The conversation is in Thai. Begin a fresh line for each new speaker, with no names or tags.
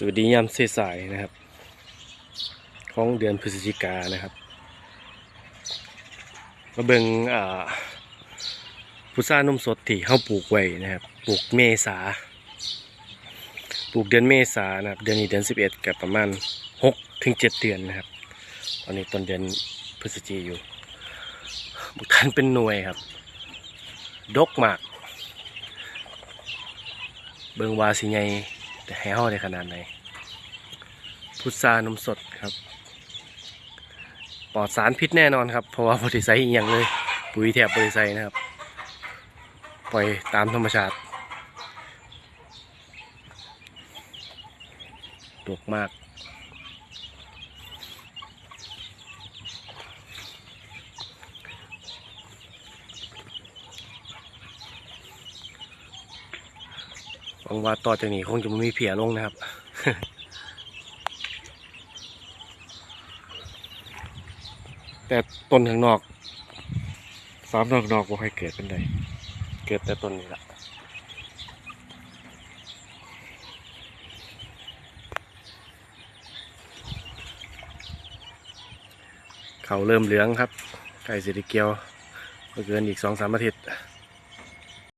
สวัสดียามสายนะครับ ของเดือนพฤศจิกานะครับมาเบิงอ่าพุทรานมสดที่เขาปลูกไว้นะครับ ปลูกเมษา ปลูกเดือนเมษานะครับ เดือนนี้เดือนสิบเอ็ดกับประมาณหกถึงเจ็ดเดือนนะครับ ตอนนี้ต้นเดือนพฤศจิกอยู่บุกทันเป็นหน่วยครับ ดกมาก เบิงวาสิไง แห้วได้ขนาดไหน พุทรานมสดครับ ปลอดสารพิษแน่นอนครับ เพราะว่าบริไซอหย่างเลย ปุ๋ยแถบบริไซนะครับ ปล่อยตามธรรมชาติดกมาก หวังว่าต่อจากนี้คงจะไม่มีเพียลงนะครับแต่ต้นข้างนอกฟามนอกนอกบ่ค่อยเกิดเป็นไดเกิดแต่ต้นนี้ละเขาเริ่มเหลืองครับไก่สิริเกียวก็เกินอีกสองสามอาทิตย์